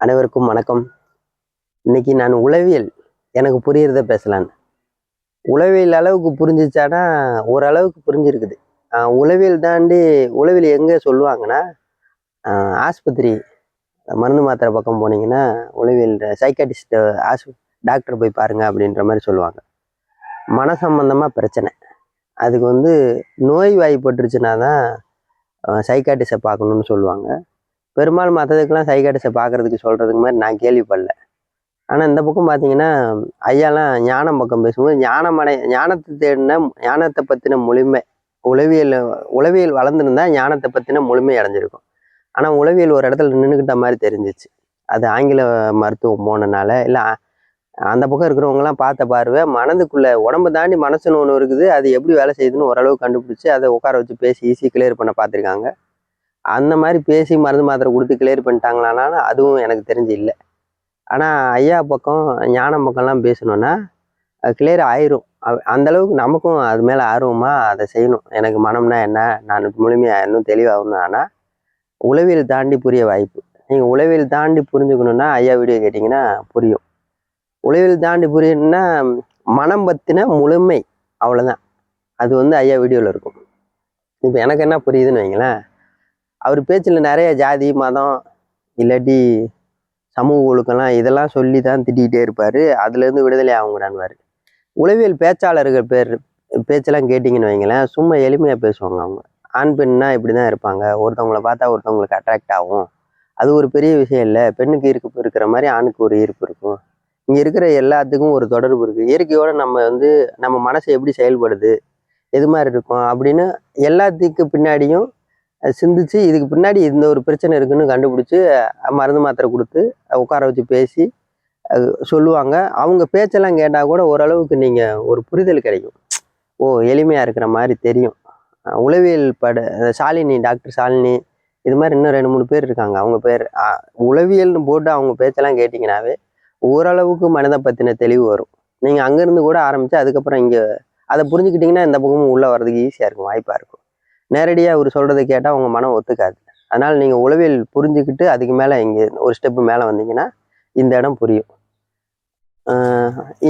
அனைவருக்கும் வணக்கம். இன்னைக்கு நான் உளவியல் எனக்கு புரியுறத பேசலான்னு. உளவியல் அளவுக்கு புரிஞ்சிச்சானா ஓரளவுக்கு புரிஞ்சிருக்குது. உளவியல் தாண்டி உளவியல் எங்கே சொல்லுவாங்கன்னா ஆஸ்பத்திரி மருந்து மாத்திரை பக்கம் போனீங்கன்னா உளவியல் சைக்காட்டிஸ்ட் ஆஸ் டாக்டர் போய் பாருங்கள் அப்படின்ற மாதிரி சொல்லுவாங்க. மன சம்பந்தமாக பிரச்சனை. அதுக்கு வந்து நோய் வாய்ப்பட்டுருச்சுன்னா தான் சைக்காட்டிஸ்டை பார்க்கணுன்னு சொல்லுவாங்க. பெரும்பாலும் மற்றதுக்கெல்லாம் சைக்காட்டிஸ்டை பார்க்குறதுக்கு சொல்கிறதுக்கு மாதிரி நான் கேள்விப்படல. ஆனால் இந்த பக்கம் பார்த்தீங்கன்னா ஐயாலாம் ஞானம் பக்கம் பேசும்போது ஞானமடை ஞானத்தை தேடின ஞானத்தை பற்றின முழுமை உளவியல் உளவியல் வளர்ந்துருந்தா ஞானத்தை பற்றின முழுமை அடைஞ்சிருக்கும். ஆனால் உளவியல் ஒரு இடத்துல நின்றுக்கிட்ட மாதிரி தெரிஞ்சிச்சு. அது ஆங்கில மருத்துவம் போனனால இல்லை அந்த பக்கம் இருக்கிறவங்கலாம் பார்த்த பார்வை மனதுக்குள்ளே உடம்பு தாண்டி மனசுன்னு ஒன்று இருக்குது அது எப்படி வேலை செய்யுதுன்னு ஓரளவு கண்டுபிடிச்சி அதை உட்கார வச்சு பேசி ஈஸி கிளியர் பண்ண பார்த்துருக்காங்க. அந்த மாதிரி பேசி மருந்து மாத்திரை கொடுத்து கிளியர் பண்ணிட்டாங்களானாலும் அதுவும் எனக்கு தெரிஞ்சு இல்லை. ஆனால் ஐயா பக்கம் ஞானம் பக்கம்லாம் பேசணுன்னா கிளியர் ஆயிரும். அந்தளவுக்கு நமக்கும் அது மேலே ஆர்வமாக அதை செய்யணும். எனக்கு மனம்னா என்ன? நான் முழுமையாக இன்னும் தெளிவாகணும் ஆனால் உளவியல் தாண்டி புரிய வாய்ப்பு. நீங்கள் உளவியல் தாண்டி புரிஞ்சுக்கணுன்னா ஐயா வீடியோ கேட்டிங்கன்னா புரியும். உளவியல் தாண்டி புரியணும்னா மனம் பற்றின முழுமை அவ்வளோதான் அது வந்து ஐயா வீடியோவில் இருக்கும். இப்போ எனக்கு என்ன புரியுதுன்னு வைங்களேன் அவர் பேச்சில் நிறைய ஜாதி மதம் இல்லாட்டி சமூக ஒழுக்கம்லாம் இதெல்லாம் சொல்லி தான் திட்டிகிட்டே இருப்பார். அதுலேருந்து விடுதலை ஆகுங்கிறான்வார் உளவியல் பேச்சாளர்கள் பேர் பேச்செல்லாம் கேட்டிங்கன்னு வைங்களேன் சும்மா எளிமையாக பேசுவாங்க அவங்க. ஆண் பெண்ணா இப்படி தான் இருப்பாங்க. ஒருத்தவங்கள பார்த்தா ஒருத்தவங்களுக்கு அட்ராக்ட் ஆகும். அது ஒரு பெரிய விஷயம் இல்லை. பெண்ணுக்கு ஈர்ப்பு இருக்கிற மாதிரி ஆணுக்கு ஒரு ஈர்ப்பு இருக்கும். இங்கே இருக்கிற எல்லாத்துக்கும் ஒரு தொடர்பு இருக்குது இயற்கையோடு நம்ம வந்து நம்ம மனசு எப்படி செயல்படுது எது மாதிரி இருக்கும் அப்படின்னு எல்லாத்துக்கு பின்னாடியும் அஹ் சிந்திச்சு இதுக்கு பின்னாடி இந்த ஒரு பிரச்சனை இருக்குன்னு கண்டுபிடிச்சி மருந்து மாத்திரை கொடுத்து உட்கார வச்சு பேசி சொல்லுவாங்க. அவங்க பேச்செல்லாம் கேட்டால் கூட ஓரளவுக்கு நீங்கள் ஒரு புரிதல் கிடைக்கும். ஓ எளிமையாக இருக்கிற மாதிரி தெரியும். உளவியல் பட சாலினி ஷாலினி டாக்டர் ஷாலினி இது மாதிரி இன்னும் ரெண்டு மூணு பேர் இருக்காங்க. அவங்க பேர் உளவியல்னு போட்டு அவங்க பேச்செல்லாம் கேட்டிங்கனாவே ஓரளவுக்கு மனதை பற்றின தெளிவு வரும். நீங்கள் அங்கேருந்து கூட ஆரம்பித்து அதுக்கப்புறம் இங்கே அதை புரிஞ்சுக்கிட்டிங்கன்னா இந்த பக்கமும் உள்ளே வர்றதுக்கு ஈஸியாக இருக்கும் வாய்ப்பாக இருக்கும். நேரடியாக அவர் சொல்கிறத கேட்டால் உங்கள் மனம் ஒத்துக்காது. அதனால் நீங்கள் உளவியல் புரிஞ்சுக்கிட்டு அதுக்கு மேலே இங்கே ஒரு ஸ்டெப்பு மேலே வந்தீங்கன்னா இந்த இடம் புரியும்.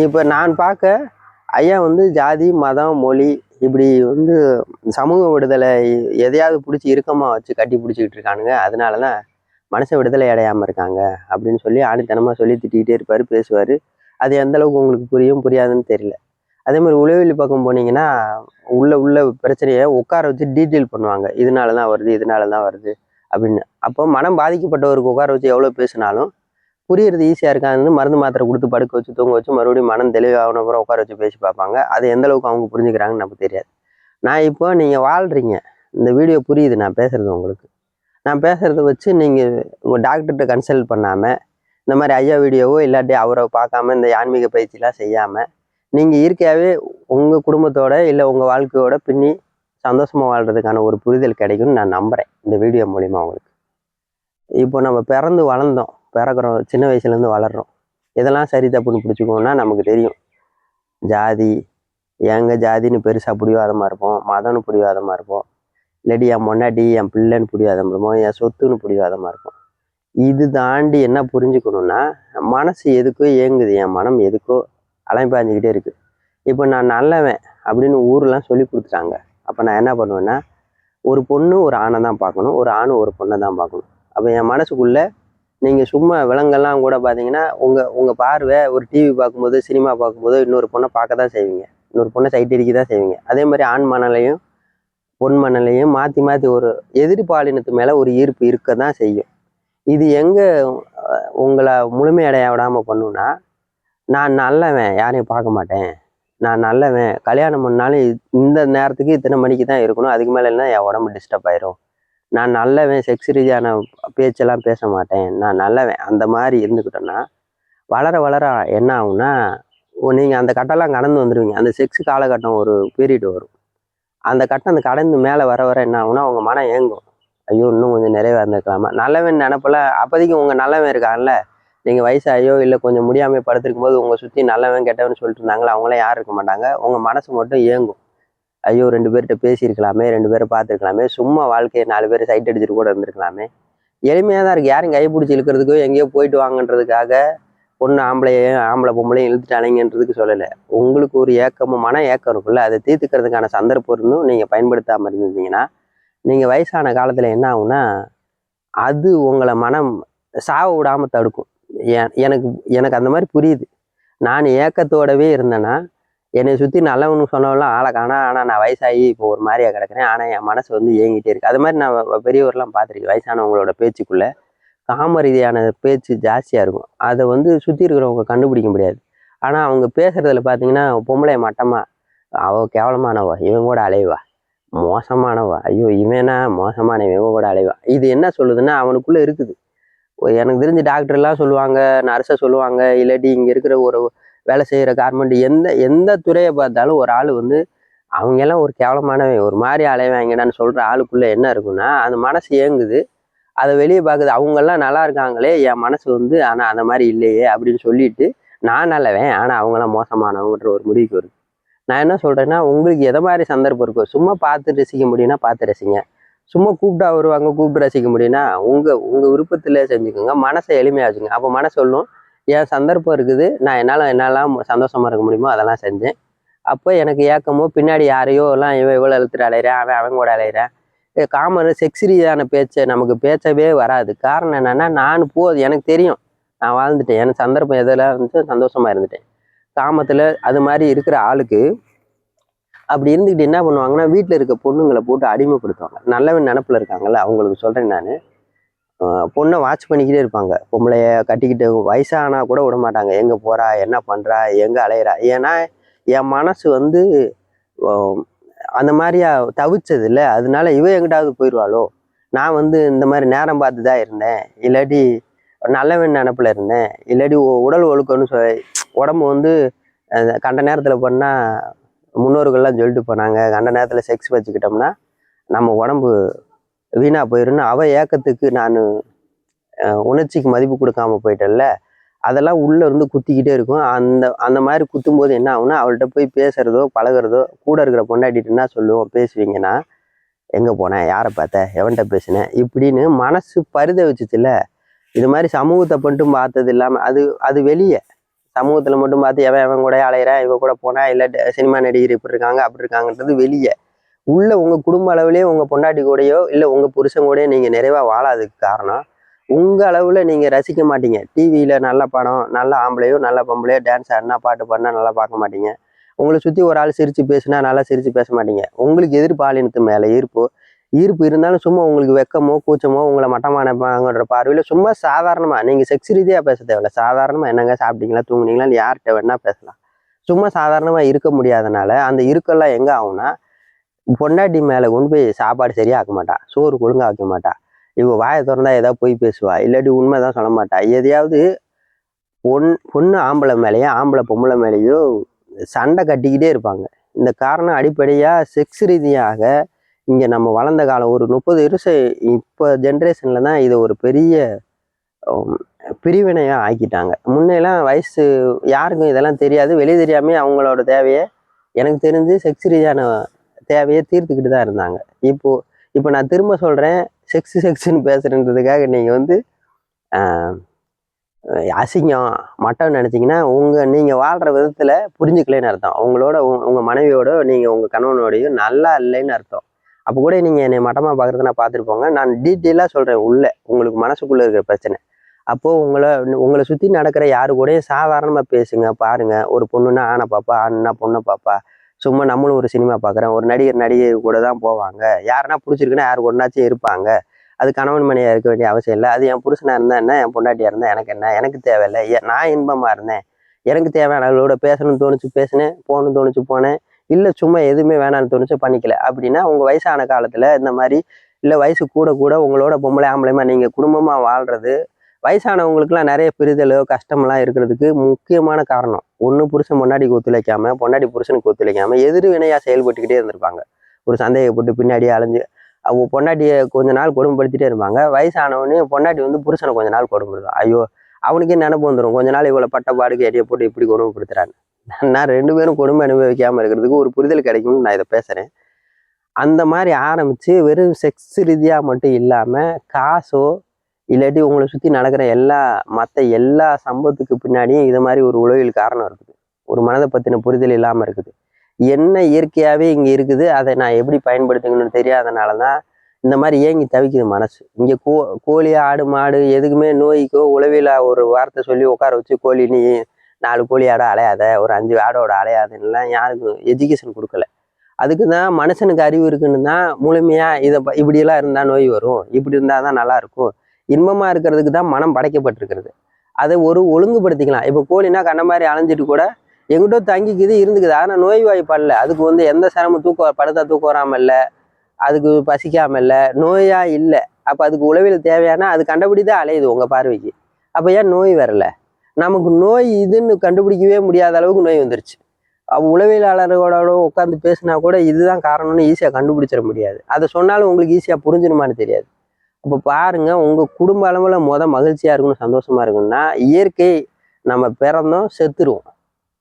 இப்போ நான் பார்க்க ஐயா வந்து ஜாதி மதம் மொழி இப்படி வந்து சமூக விடுதலை எதையாவது பிடிச்சி இறுக்கமாக வச்சு கட்டி பிடிச்சிக்கிட்டு இருக்கானுங்க. அதனால தான் மனசை விடுதலை அடையாமல் இருக்காங்க அப்படின்னு சொல்லி ஆணித்தனமாக சொல்லி திட்டிக்கிட்டே இருப்பார் பேசுவார். அது எந்த அளவுக்கு உங்களுக்கு புரியும் புரியாதுன்னு தெரியல. அதே மாதிரி உளவியல் பக்கம் போனீங்கன்னா உள்ள உள்ள பிரச்சனையை உட்கார வச்சு டீட்டெயில் பண்ணுவாங்க. இதனால தான் வருது இதனால தான் வருது அப்படின்னு. அப்போ மனம் பாதிக்கப்பட்டவருக்கு உட்கார வச்சு எவ்வளோ பேசினாலும் புரியறது ஈஸியாக இருக்காது மருந்து மாத்திரை கொடுத்து படுக்க வச்சு தூங்க வச்சு மறுபடியும் மனம் தெளிவாகன அப்புறம் உட்கார வச்சு பேசி பார்ப்பாங்க. அது எந்த அளவுக்கு அவங்க புரிஞ்சுக்கிறாங்கன்னு நமக்கு தெரியாது. நான் இப்போ நீங்கள் வாழ்கிறீங்க இந்த வீடியோ புரியுது நான் பேசுகிறது உங்களுக்கு. நான் பேசுகிறத வச்சு நீங்கள் உங்கள் டாக்டர்கிட்ட கன்சல்ட் பண்ணாமல் இந்த மாதிரி ஐயா வீடியோவோ இல்லாட்டி அவரை பார்க்காம இந்த ஆன்மீக பயிற்சிலாம் செய்யாமல் நீங்கள் இயற்கையாகவே உங்கள் குடும்பத்தோட இல்லை உங்கள் வாழ்க்கையோட பின்னி சந்தோஷமாக வாழ்கிறதுக்கான ஒரு புரிதல் கிடைக்கும்னு நான் நம்புகிறேன் இந்த வீடியோ மூலிமா உங்களுக்கு. இப்போ நம்ம பிறந்து வளர்ந்தோம். பிறக்கிறோம் சின்ன வயசுலேருந்து வளர்றோம். இதெல்லாம் சரி தப்புன்னு பிடிச்சிக்கோன்னா நமக்கு தெரியும். ஜாதி எங்க ஜாதின்னு பெருசாக பிடிவாதமாக இருப்போம். மதம்னு பிடிவாதமாக இருப்போம். இல்லாட்டி என் முன்னாடி என் பிள்ளைன்னு பிடிவாதம் இருப்போம். என் சொத்துன்னு பிடிவாதமாக இருக்கும் இது தாண்டி என்ன புரிஞ்சுக்கணும்னா மனசு எதுக்கோ இயங்குது என் மனம் எதுக்கோ அலைப்பாஞ்சிக்கிட்டே இருக்குது இப்போ நான் நல்லவன் அப்படின்னு ஊரெலாம் சொல்லி கொடுத்துட்டாங்க. அப்போ நான் என்ன பண்ணுவேன்னா ஒரு பொண்ணு ஒரு ஆணை தான் பார்க்கணும். ஒரு ஆண் ஒரு பொண்ணை தான் பார்க்கணும். அப்போ என் மனசுக்குள்ளே நீங்கள் சும்மா விலங்கெல்லாம் கூட பார்த்தீங்கன்னா உங்கள் உங்கள் பார்வை ஒரு டிவி பார்க்கும்போது சினிமா பார்க்கும்போது இன்னொரு பொண்ணை பார்க்க தான் செய்வீங்க. இன்னொரு பொண்ணை சைட் அடிக்க தான் செய்வீங்க. அதே மாதிரி ஆண் மணலையும் பொன் மணலையும் மாற்றி மாற்றி ஒரு எதிர்பாலினத்து மேலே ஒரு ஈர்ப்பு இருக்க தான் செய்யும். இது எங்கே உங்களை முழுமையடைய விடாமல் பண்ணுன்னா நான் நல்லவன் யாரையும் பார்க்க மாட்டேன். நான் நல்லவன். கல்யாணம் பண்ணாலும் இந்த நேரத்துக்கு இத்தனை மணிக்கு தான் இருக்கணும். அதுக்கு மேலே இல்லைன்னா என் உடம்பு டிஸ்டர்ப் ஆயிரும். நான் நல்லவன் செக்ஸ் ரீதியான பேச்செல்லாம் பேச மாட்டேன். நான் நல்லவன். அந்த மாதிரி இருந்துக்கிட்டோன்னா வளர வளர என்ன ஆகும்னா நீங்கள் அந்த கட்டெல்லாம் கடந்து வந்துடுவீங்க அந்த செக்ஸ் காலகட்டம் ஒரு பீரியட் வரும். அந்த கட்டம் அந்த கடந்து மேலே வர வர என்ன ஆகும்னா உங்கள் மனம் ஏங்கும். ஐயோ இன்னும் கொஞ்சம் நிறைவே இருந்திருக்கலாமா? நல்லவன் நினப்பில் அப்போதைக்கு உங்கள் நல்லவன் இருக்கான்ல. நீங்கள் வயசாகியோ இல்லை கொஞ்சம் முடியாமல் படுத்திருக்கும் போது உங்களை சுற்றி நல்லவன் கெட்டவன் சொல்லிட்டு இருந்தாங்களா? அவங்களாம் யாரும் இருக்க மாட்டாங்க. உங்கள் மனசு மட்டும் ஏங்கும். ஐயோ ரெண்டு பேர்கிட்ட பேசியிருக்கலாமே ரெண்டு பேரை பார்த்துருக்கலாமே சும்மா வாழ்க்கையை நாலு பேர் சைட் அடிச்சுட்டு கூட இருந்திருக்கலாமே. எளிமையாக தான் இருக்குது யாரும் கைப்பிடிச்சி இழுக்கிறதுக்கோ எங்கேயோ போயிட்டு வாங்கன்றதுக்காக பொண்ணு ஆம்பளையும் ஆம்பளை பொம்பளையும் இழுத்துட்டானுங்கன்றதுக்கு சொல்லலை. உங்களுக்கு ஒரு ஏக்கமும் மன ஏக்கம் இருக்குல்ல? அதை தீர்த்துக்கிறதுக்கான சந்தர்ப்பம் இருந்தும் நீங்கள் பயன்படுத்தாமல் இருந்திருந்தீங்கன்னா நீங்கள் வயசான காலத்தில் என்ன ஆகும்னா அது உங்களை மனம் சாவ விடாமல் தடுக்கும். எனக்கு எனக்கு அந்த மாதிரி புரியுது. நான் ஏக்கத்தோடவே இருந்தேன்னா என்னை சுற்றி நல்லவனு சொன்னவெல்லாம் ஆளை காணா ஆனால் நான் வயசாகி இப்போ ஒரு மாதிரியாக கிடக்குறேன். ஆனால் என் மனசு வந்து ஏங்கிட்டே இருக்கு. அது மாதிரி நான் பெரியவர்லாம் பார்த்துருக்கேன். வயசானவங்களோட பேச்சுக்குள்ளே காம ரீதியான பேச்சு ஜாஸ்தியாக இருக்கும். அதை வந்து சுற்றி இருக்கிறவங்க கண்டுபிடிக்க முடியாது. ஆனால் அவங்க பேசுகிறதுல பார்த்தீங்கன்னா பொம்பளை மட்டமா அவ கேவலமானவா? இவன் கூட அலைவா? மோசமானவா? ஐயோ இவனா மோசமான இவன் கூட அலைவா? இது என்ன சொல்லுதுன்னா அவனுக்குள்ளே இருக்குது. எனக்கு தெரிஞ்ச டாக்டர்லாம் சொல்லுவாங்க நர்ஸை சொல்லுவாங்க இல்லாட்டி இங்கே இருக்கிற ஒரு வேலை செய்கிற கார்மெண்ட் எந்த எந்த துறையை பார்த்தாலும் ஒரு ஆள் வந்து அவங்க எல்லாம் ஒரு கேவலமானவன் ஒரு மாதிரி அலைவாங்கடான்னு சொல்கிற ஆளுக்குள்ளே என்ன இருக்குன்னா அந்த மனசு ஏங்குது. அதை வெளியே பார்க்குது அவங்கெல்லாம் நல்லா இருக்காங்களே என் மனசு வந்து ஆனால் அந்த மாதிரி இல்லையே அப்படின்னு சொல்லிட்டு நான் நல்லவேன் ஆனால் அவங்களாம் மோசமானவங்கன்ற ஒரு முடிவுக்கு வருது. நான் என்ன சொல்கிறேன்னா உங்களுக்கு எதை மாதிரி சந்தர்ப்பம் இருக்கோ சும்மா பார்த்து ரசிக்க முடியும்னா பார்த்து ரசிங்க. சும்மா கூப்பிட்டா வருவாங்க கூப்பிட்டு ரசிக்க முடியும்னா உங்கள் உங்கள் விருப்பத்தில் செஞ்சுக்கோங்க. மனசை எளிமையாக வச்சுங்க அப்போ மனசு சொல்லும் என் சந்தர்ப்பம் இருக்குது. நான் என்னால் என்னெல்லாம் சந்தோஷமாக இருக்க முடியுமோ அதெல்லாம் செஞ்சேன். அப்போ எனக்கு ஏக்கமோ பின்னாடி யாரையோ எல்லாம் இவன் இவ்வளோ எழுத்துட்டு அலையிறேன் அவன் அவன் கூட அலையிறேன் காமன் செக்ஸிரியான பேச்சை நமக்கு பேச்சவே வராது. காரணம் என்னென்னா நான் போதும் எனக்கு தெரியும். நான் வாழ்ந்துட்டேன். எனக்கு சந்தர்ப்பம் எதெல்லாம் இருந்துச்சோ சந்தோஷமாக இருந்துட்டேன். காமத்தில் அது மாதிரி இருக்கிற ஆளுக்கு அப்படி இருந்துக்கிட்டு என்ன பண்ணுவாங்கன்னா வீட்டில் இருக்க பொண்ணுங்களை போட்டு அடிமைப்படுத்துவாங்க. நல்லவன் நினப்பில் இருக்காங்கல்ல அவங்களுக்கு சொல்கிறேன் நான். பொண்ணை வாட்ச் பண்ணிக்கிட்டே இருப்பாங்க. பொம்பளைய கட்டிக்கிட்டு வயசானா கூட விட மாட்டாங்க. எங்கே போகிறா என்ன பண்ணுறா எங்கே அலையிறா. ஏன்னா என் மனசு வந்து அந்த மாதிரியா தவிச்சது இல்லை அதனால இவ எங்கிட்டாவது போயிடுவாளோ நான் வந்து இந்த மாதிரி நேரம் பார்த்து தான் இருந்தேன். இல்லாட்டி நல்லவன் நினப்பில் இருந்தேன். இல்லாட்டி உடல் ஒழுக்கம்னு சொ உடம்பு வந்து கண்ட நேரத்தில் பண்ணால் முன்னோர்கள்லாம் சொல்லிட்டு போனாங்க. கண்ட நேரத்தில் செக்ஸ் வச்சுக்கிட்டோம்னா நம்ம உடம்பு வீணாக போயிடும்னு அவ ஏக்கத்துக்கு நான் உணர்ச்சிக்கு மதிப்பு கொடுக்காம போயிட்டேன்ல. அதெல்லாம் உள்ளே இருந்து குத்திக்கிட்டே இருக்கும். அந்த அந்த மாதிரி குத்தும்போது என்ன ஆகும்னா அவள்கிட்ட போய் பேசுறதோ பழகுறதோ கூட இருக்கிற பொண்டாட்டிட்டு என்ன சொல்லுவோம்? பேசுவீங்கன்னா எங்கே போனேன் யாரை பார்த்த? எவன்கிட்ட பேசினேன் இப்படின்னு மனசு பரிதவிச்சுச்சுல இது மாதிரி சமூகத்தை மட்டும் பார்த்தது இல்லாமல் அது அது வெளியே. சமூகத்தில் மட்டும் பார்த்து எவன் எவன் கூட அலையிறேன் இவ கூட போனேன் இல்லை சினிமா நடிகர் இப்படி இருக்காங்க அப்படி இருக்காங்கன்றது வெளியே. உள்ள உங்கள் குடும்ப அளவுலேயே உங்கள் பொண்டாட்டி கூடயோ இல்லை உங்கள் புருஷன் கூடயோ நீங்கள் நிறைவாக வாழாததுக்கு காரணம் உங்கள் அளவில் நீங்கள் ரசிக்க மாட்டீங்க. டிவியில் நல்ல படம் நல்ல ஆம்பளையோ நல்ல பொம்பளையோ டான்ஸ் ஆடினா பாட்டு பாடினா நல்லா பார்க்க மாட்டீங்க. உங்களை சுற்றி ஒரு ஆள் சிரித்து பேசினா நல்லா சிரித்து பேச மாட்டீங்க. உங்களுக்கு எதிர்பாலினத்து மேலே ஈர்ப்பு. ஈர்ப்பு இருந்தாலும் சும்மா உங்களுக்கு வெக்கமோ கூச்சமோ உங்களை மட்டமானப்பாங்கன்ற பார்வையில் சும்மா சாதாரணமாக நீங்கள் செக்ஸ் ரீதியாக பேச தேவையில்ல. சாதாரணமாக என்னங்க சாப்பிட்டீங்களா தூங்குனீங்களா யார்கிட்ட வேணால் பேசலாம். சும்மா சாதாரணமாக இருக்க முடியாதனால அந்த இருக்கெல்லாம் எங்கே ஆகும்னா பொண்டாட்டி மேலே கொண்டு போய் சாப்பாடு சரியாக ஆக்க மாட்டா சோறு ஒழுங்கா வைக்க மாட்டா. இவள் வாயை திறந்தா ஏதாவது போய் பேசுவா இல்லாட்டி உண்மை தான் சொல்ல மாட்டா. எதையாவது பொன் பொண்ணு ஆம்பளை மேலேயோ ஆம்பளை பொம்பளை மேலேயோ சண்டை கட்டிக்கிட்டே இருப்பாங்க. இந்த காரணம் அடிப்படையாக செக்ஸ் ரீதியாக இங்கே நம்ம வளர்ந்த காலம் ஒரு முப்பது வருஷம் இப்போ ஜென்ரேஷனில் தான் இதை ஒரு பெரிய பிரிவினையாக ஆக்கிட்டாங்க. முன்னெல்லாம் வயசு யாருக்கும் இதெல்லாம் தெரியாது. வெளியே தெரியாமே அவங்களோட தேவையை எனக்கு தெரிஞ்சு செக்ஸ் ரீதியான தேவையை தீர்த்துக்கிட்டு தான் இருந்தாங்க. இப்போது இப்போ நான் திரும்ப சொல்கிறேன் செக்ஸ் செக்ஸ்ன்னு பேசுகிறேன்றதுக்காக நீங்கள் வந்து அசிங்கம் மட்டம் நினச்சிங்கன்னா உங்கள் நீங்கள் வாழ்கிற விதத்தில் புரிஞ்சுக்கலைன்னு அர்த்தம். உங்களோட உங்கள் மனைவியோட நீங்கள் உங்கள் கணவனோடையும் நல்லா இல்லைன்னு அர்த்தம். அப்போ கூட நீங்கள் என்னை மட்டமாக பார்க்குறத நான் பார்த்துருப்போங்க. நான் டீட்டெயிலாக சொல்கிறேன் உள்ளே. உங்களுக்கு மனசுக்குள்ளே இருக்கிற பிரச்சனை. அப்போது உங்களை உங்களை சுற்றி நடக்கிற யாரு கூடயும் சாதாரணமாக பேசுங்க பாருங்கள் ஒரு பொண்ணுன்னா ஆனை பாப்பா ஆணுன்னா பொண்ணை பாப்பா. சும்மா நம்மளும் ஒரு சினிமா பார்க்குறேன் ஒரு நடிகர் நடிகை கூட தான் போவாங்க. யாருன்னா பிடிச்சிருக்குன்னா யார் ஒன்றாச்சும் இருப்பாங்க. அது கணவன் மனையாக இருக்க வேண்டிய அவசியம் இல்லை. அது என் புருஷனாக இருந்தால் என்ன? என் பொண்டாட்டியாக இருந்தால் எனக்கு என்ன? எனக்கு தேவையில்லை. ஏன் நான் இன்பமாக இருந்தேன். எனக்கு தேவையான அவளோட பேசணும்னு தோணுச்சு பேசினேன். போகணும்னு தோணுச்சு போனேன். இல்லை சும்மா எதுவுமே வேணான்னு தோணுச்சு பண்ணிக்கல. அப்படின்னா உங்கள் வயசான காலத்தில் இந்த மாதிரி இல்லை வயசு கூட கூட உங்களோட பொம்பளை ஆம்பளைமா நீங்கள் குடும்பமாக வாழ்கிறது வயசானவங்களுக்குலாம் நிறைய பிரிதலோ கஷ்டமெல்லாம் இருக்கிறதுக்கு முக்கியமான காரணம். ஒன்று புருஷன் பொன்னாடி ஒத்துழைக்காமல் பொண்டாட்டி புருஷனுக்கு ஒத்துழைக்காமல் எதிர் வினையாக செயல்பட்டுக்கிட்டே இருந்திருப்பாங்க. ஒரு சந்தேகப்பட்டு பின்னாடியே அலைஞ்சு அவங்க பொண்டாட்டியை கொஞ்ச நாள் கொடுமைப்படுத்திட்டே இருப்பாங்க. வயசானவனே பொண்டாட்டி வந்து புருஷனை கொஞ்ச நாள் கொடுமைப்படுத்தும் ஐயோ அவனுக்கே நினப்பு வந்துடும் கொஞ்ச நாள் இவ்வளோ பட்ட பாடுக்கு எடைய போட்டு இப்படி கொடுமைப்படுத்துறான்னு. நான் ரெண்டு பேரும் கொடுமை அனுபவிக்காமல் இருக்கிறதுக்கு ஒரு புரிதல் கிடைக்கும்னு நான் இதை பேசுகிறேன் அந்த மாதிரி ஆரம்பித்து வெறும் செக்ஸ் ரீதியாக மட்டும் இல்லாமல் காசோ இல்லாட்டி உங்களை சுற்றி நடக்கிற எல்லா மற்ற எல்லா சம்பவத்துக்கு பின்னாடியும் இது மாதிரி ஒரு உளவியல் காரணம் இருக்குது. ஒரு மனதை பற்றின புரிதல் இல்லாமல் இருக்குது. என்ன இயற்கையாகவே இங்கே இருக்குது அதை நான் எப்படி பயன்படுத்துங்கன்னு தெரியாதனால தான் இந்த மாதிரி ஏங்கி தவிக்குது மனசு. இங்கே கோ கோழி ஆடு மாடு எதுக்குமே நோய்க்கோ உளவியல ஒரு வார்த்தை சொல்லி உட்கார வச்சு கோழி நீ நாலு கோழி ஆடோ அலையாத ஒரு அஞ்சு ஆடோட அலையாதுன்னெலாம் யாருக்கும் எஜுகேஷன் கொடுக்கல. அதுக்கு தான் மனுஷனுக்கு அறிவு இருக்குன்னு தான் முழுமையாக இதை இப்படியெல்லாம் இருந்தால் நோய் வரும். இப்படி இருந்தால் தான் நல்லாயிருக்கும் இன்பமாக இருக்கிறதுக்கு தான் மனம் படைக்கப்பட்டிருக்கிறது. அதை ஒரு ஒழுங்குபடுத்திக்கலாம். இப்போ கோழினா கண்ண மாதிரி அலைஞ்சிட்டு கூட எங்கிட்டோ தங்கிக்குது இருந்துக்குது. ஆனால் நோய் வாய்ப்படல அதுக்கு வந்து எந்த சிரமம் தூக்கம் படுத்தா தூக்கம் வராமல் இல்லை. அதுக்கு பசிக்காம இல்லை நோயா இல்லை. அப்போ அதுக்கு உளவில் தேவையான அது கண்டபடி தான் அலையுது உங்கள் பார்வைக்கு. அப்போ ஏன் நோய் வரல? நமக்கு நோய் இதுன்னு கண்டுபிடிக்கவே முடியாத அளவுக்கு நோய் வந்துருச்சு. அப்ப உளவியலாளர்களோட உட்காந்து பேசினா கூட இதுதான் காரணம்னு ஈஸியாக கண்டுபிடிச்சிட முடியாது. அதை சொன்னாலும் உங்களுக்கு ஈஸியாக புரிஞ்சிடுமான்னு தெரியாது. அப்போ பாருங்கள் உங்கள் குடும்ப அளவில் மொதல் மகிழ்ச்சியாக இருக்கணும் சந்தோஷமாக இருக்குன்னா இயற்கை நம்ம பிறந்தோம் செத்துருவோம்.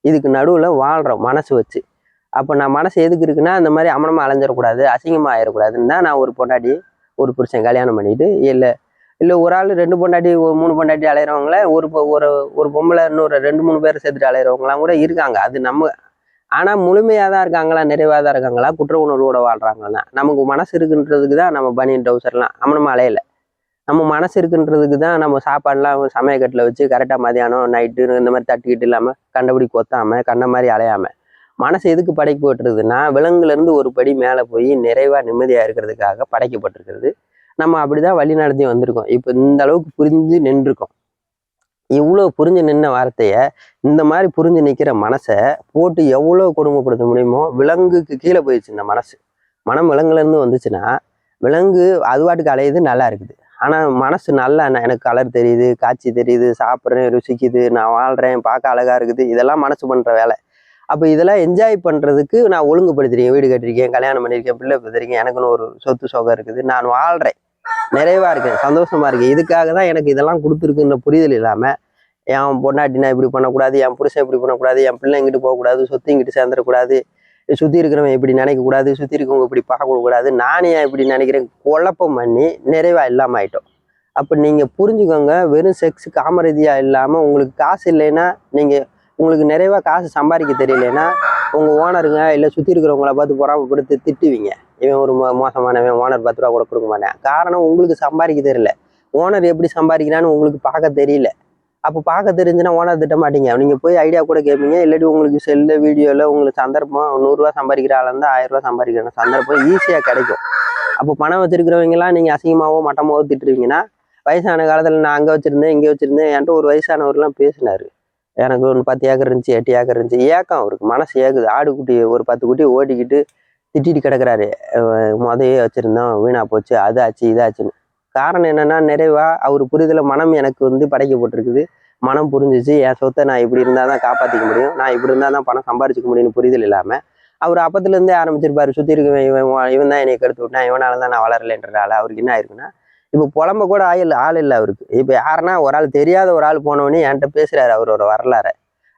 இதுக்கு நடுவில் வாழ்கிறோம் மனசு வச்சு. அப்போ நான் மனசு எதுக்கு இருக்குன்னா அந்த மாதிரி அமனமாக அலைஞ்சிடக்கூடாது அசிங்கமாக ஆயிடக்கூடாதுன்னு தான் நான் ஒரு பொண்டாட்டி ஒரு புருஷன் கல்யாணம் பண்ணிட்டு இல்லை இல்லை ஒரு ஆள் ரெண்டு பொண்டாட்டி ஒரு மூணு பொண்டாட்டி அலையிறவங்கள ஒரு பொ- ஒரு ஒரு பொம்பளை இன்னொரு ரெண்டு மூணு பேர் சேர்த்துட்டு அலையிறவங்களாம் கூட இருக்காங்க. அது நம்ம ஆனால் முழுமையாக தான் இருக்காங்களா நிறைவாக தான் இருக்காங்களா குற்ற உணர்வோட வாழ்கிறாங்களா நமக்கு மனசு இருக்குன்றதுக்கு தான் நம்ம பனியன் டவுசர்லாம் அமனமாக அலையலை. நம்ம மனசு இருக்குன்றதுக்கு தான் நம்ம சாப்பாடுலாம் சமயக்கட்டில் வச்சு கரெக்டாக மதியானம் நைட்டு இந்த மாதிரி தட்டிக்கிட்டு இல்லாமல் கண்டபடி கொத்தாமல் கண்ட மாதிரி அலையாமல் மனசு எதுக்கு படைக்கப்பட்டுருதுன்னா விலங்குலேருந்து ஒரு படி மேலே போய் நிறைவாக நிம்மதியாக இருக்கிறதுக்காக படைக்கப்பட்டிருக்கிறது. நம்ம அப்படி தான் வழி நடத்தி வந்திருக்கோம். இப்போ இந்த அளவுக்கு புரிஞ்சு நின்றுருக்கோம். இவ்வளோ புரிஞ்சு நின்ன வார்த்தையை இந்த மாதிரி புரிஞ்சு நிற்கிற மனசை போட்டு எவ்வளோ கொடுமைப்படுத்த முடியுமோ விலங்குக்கு கீழே போயிடுச்சு இந்த மனசு. மனம் விலங்குலேருந்து வந்துச்சுன்னா விலங்கு அதுவாட்டுக்கு அலையுது நல்லா இருக்குது. ஆனால் மனசு நல்லா எனக்கு கலர் தெரியுது காட்சி தெரியுது சாப்பிட்றேன் ருசிக்குது நான் வாழ்கிறேன் பார்க்க அழகாக இருக்குது இதெல்லாம் மனசு பண்ணுற வேலை. அப்போ இதெல்லாம் என்ஜாய் பண்ணுறதுக்கு நான் ஒழுங்குபடுத்திருக்கேன். வீடு கட்டிருக்கேன் கல்யாணம் பண்ணியிருக்கேன் பிள்ளை பெற்றிருக்கேன். எனக்குன்னு ஒரு சொத்து சோகம் இருக்குது. நான் வாழ்கிறேன் நிறைவாக இருக்கேன். சந்தோஷமாக இருக்கேன். இதுக்காக தான் எனக்கு இதெல்லாம் கொடுத்துருக்குன்ற புரிதல் இல்லாமல் என் பொண்டாட்டினா இப்படி பண்ணக்கூடாது என் புருஷன் இப்படி பண்ணக்கூடாது என் பிள்ளை இங்கிட்டு போகக்கூடாது சொத்து இங்கிட்டு சேர்ந்துடக்கூடாது சுற்றி இருக்கிறவன் இப்படி நினைக்கக்கூடாது சுற்றி இருக்கவங்க இப்படி பார்க்கக்கூடாது. நானே ஏன் இப்படி நினைக்கிறேன்? குழப்பம் பண்ணி நிறைவாக இல்லாமல் ஆயிட்டோம். அப்போ நீங்கள் புரிஞ்சுக்கோங்க வெறும் செக்ஸ் காமரதியாக இல்லாமல் உங்களுக்கு காசு இல்லைன்னா நீங்கள் உங்களுக்கு நிறைவாக காசு சம்பாதிக்க தெரியலனா உங்கள் ஓனருங்க இல்லை சுற்றி இருக்கிறவங்கள பார்த்து பொறாமப்படுத்து திட்டுவீங்க. இவன் ஒரு மோ மோசமானவன் ஓனர் பத்து ரூபா கூட கொடுக்க மாட்டேன். காரணம் உங்களுக்கு சம்பாதிக்க தெரியல. ஓனர் எப்படி சம்பாதிக்கிறான்னு உங்களுக்கு பார்க்க தெரியல. அப்போ பார்க்க தெரிஞ்சுன்னா ஓனர் திட்ட மாட்டீங்க. நீங்கள் போய் ஐடியா கூட கேட்பீங்க இல்லாட்டி உங்களுக்கு செல்லு வீடியோவில் உங்களுக்கு சந்தர்ப்பம் நூறுரூவா சம்பாதிக்கிற ஆள் இருந்தால் ஆயிரம் ரூபா சம்பாதிக்கிற சந்தர்ப்பம் ஈஸியாக கிடைக்கும். அப்போ பணம் வச்சிருக்கிறவங்கலாம் நீங்கள் அசிங்கமாகவோ மட்டமாகவோ திட்டுருவீங்கன்னா வயசான காலத்தில் நான் அங்கே வச்சுருந்தேன் இங்கே வச்சுருந்தேன் என்கிட்ட ஒரு வயசானவர்லாம் பேசினார். எனக்கு ஒன்று பத்து ஏக்கர் இருந்துச்சு எட்டு ஏக்கர் இருந்துச்சு. ஏக்கம் அவருக்கு. மனசு ஏக்குது ஆடு குட்டி ஒரு பத்து குட்டி ஓட்டிக்கிட்டு திட்டிட்டு கிடக்குறாரு. அஹ் முதையே வச்சுருந்தோம். வீணா போச்சு. அது ஆச்சு இதாச்சுன்னு. காரணம் என்னென்னா நிறைவா அவர் புரிதல மனம் எனக்கு வந்து படைக்கப்பட்டிருக்குது மனம் புரிஞ்சிச்சு. என் சொத்தை நான் இப்படி இருந்தால் தான் காப்பாற்றிக்க முடியும். நான் இப்படி இருந்தால் தான் பணம் சம்பாரிச்சிக்க முடியும்னு புரிதல் இல்லாமல் அவர் அப்பத்துலேருந்தே ஆரம்பிச்சிருப்பாரு. சுற்றி இருக்கவன் இவன் இவன் தான் என்னை கெடுத்து விட்டான். இவனால தான் நான் வளரலைன்றதால அவருக்கு என்ன ஆயிருக்குன்னா இப்போ புலம்ப கூட ஆயில் ஆள் இல்லை அவருக்கு. இப்போ யாருன்னா ஒரு ஆள் தெரியாத ஒரு ஆள் போனவொடனே என்கிட்ட பேசுகிறாரு அவரோட வரலாறை.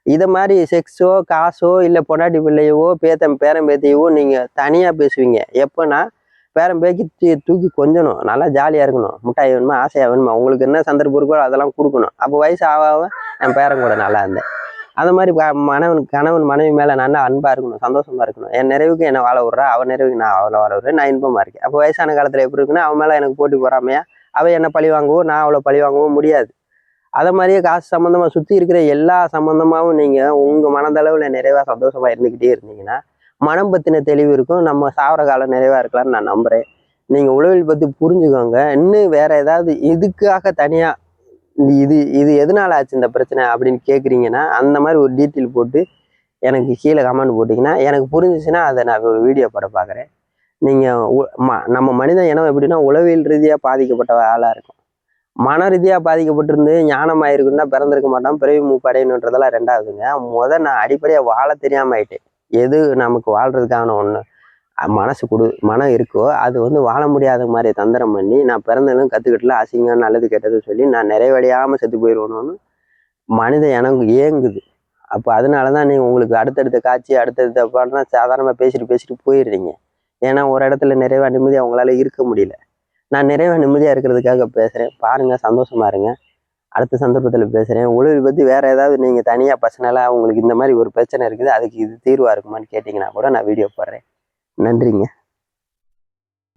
இதை மாதிரி செக்ஸோ காசோ இல்லை பொண்டாட்டி பிள்ளையவோ பேத்தன் பேரன் பேத்தியவோ நீங்கள் தனியாக பேசுவீங்க. எப்போனா பேரன் பேக்கி தூக்கி கொஞ்சணும். நல்லா ஜாலியாக இருக்கணும். முட்டாய் வேணுமா ஆசையாக வேணுமா? உங்களுக்கு என்ன சந்தர்ப்பம் இருக்கோ அதெல்லாம் கொடுக்கணும். அப்போ வயசு ஆக ஆக என் பேரன் கூட நல்லா இருந்தேன். அந்த மாதிரி மனவன் கணவன் மனைவி மேலே நல்லா அன்பாக இருக்கணும் சந்தோஷமாக இருக்கணும். என் நிறைவுக்கு என்னை வாழ விட்றா அவன் நிறைவுக்கு நான் அவளை வாழ விட்றேன் நான் இன்பமாக இருக்கேன். அப்போ வயசான காலத்தில் எப்படி இருக்குன்னா அவன் மேலே எனக்கு போட்டி போகிறாமையா அவள் என்னை பழி வாங்கவோ நான் அவளை பழி வாங்கவோ முடியாது. அதை மாதிரியே காசு சம்மந்தமாக சுற்றி இருக்கிற எல்லா சம்மந்தமாகவும் நீங்கள் உங்கள் மனதளவில் நிறைவாக சந்தோஷமாக இருந்துக்கிட்டே இருந்தீங்கன்னா மனம் பற்றின தெளிவு இருக்கும் நம்ம சாவர காலம் நிறைவாக இருக்கலாம்னு நான் நம்புகிறேன் நீங்கள் உளவியல் பற்றி புரிஞ்சுக்கோங்க. இன்னும் வேறு ஏதாவது இதுக்காக தனியாக இது இது எதனால ஆச்சு இந்த பிரச்சனை அப்படின்னு கேட்குறீங்கன்னா அந்த மாதிரி ஒரு டீட்டெயில் போட்டு எனக்கு கீழே கமெண்ட் போட்டிங்கன்னா எனக்கு புரிஞ்சிச்சுன்னா அதை நான் ஒரு வீடியோ படம் பார்க்குறேன் நீங்கள் நம்ம மனித இனம் எப்படின்னா உளவியல் ரீதியாக பாதிக்கப்பட்ட ஆளாக இருக்கும். மன ரீதியாக பாதிக்கப்பட்டிருந்து ஞானமாக இருக்குன்னா பிறந்திருக்க மாட்டோம். பிறவி மூப்படையணுன்றதெல்லாம் ரெண்டாவதுங்க. முத நான் அடிப்படையாக வாழ தெரியாமல் ஆயிட்டேன். எது நமக்கு வாழ்கிறதுக்கான ஒன்று மனசு கொடு மனம் இருக்கோ அது வந்து வாழ முடியாத மாதிரி தந்திரம் பண்ணி நான் பிறந்ததும் கற்றுக்கிட்டல அசிங்கம் நல்லது கெட்டது சொல்லி நான் நிறைவடையாமல் செத்து போயிடுவேணும்னு மனித இனம் ஏங்குது. அப்போ அதனால தான் நீங்கள் உங்களுக்கு அடுத்தடுத்த காட்சி அடுத்தடுத்த பாடம் சாதாரணமாக பேசிட்டு பேசிட்டு போயிடுறீங்க ஏன்னா ஒரு இடத்துல நிறைவாக நிம்மதியாக அவங்களால இருக்க முடியல. நான் நிறைவாக நிம்மதியாக இருக்கிறதுக்காக பேசுகிறேன் பாருங்கள் சந்தோஷமா இருங்க. அடுத்த சந்தர்ப்பத்தில் பேசுகிறேன் உளவியல் பற்றி வேறு ஏதாவது நீங்கள் தனியாக பர்சனலாக உங்களுக்கு இந்த மாதிரி ஒரு பிரச்சனை இருக்குது அதுக்கு இது தீர்வாக இருக்குமான்னு கேட்டிங்கன்னா கூட நான் வீடியோ போடுறேன். நன்றிங்க.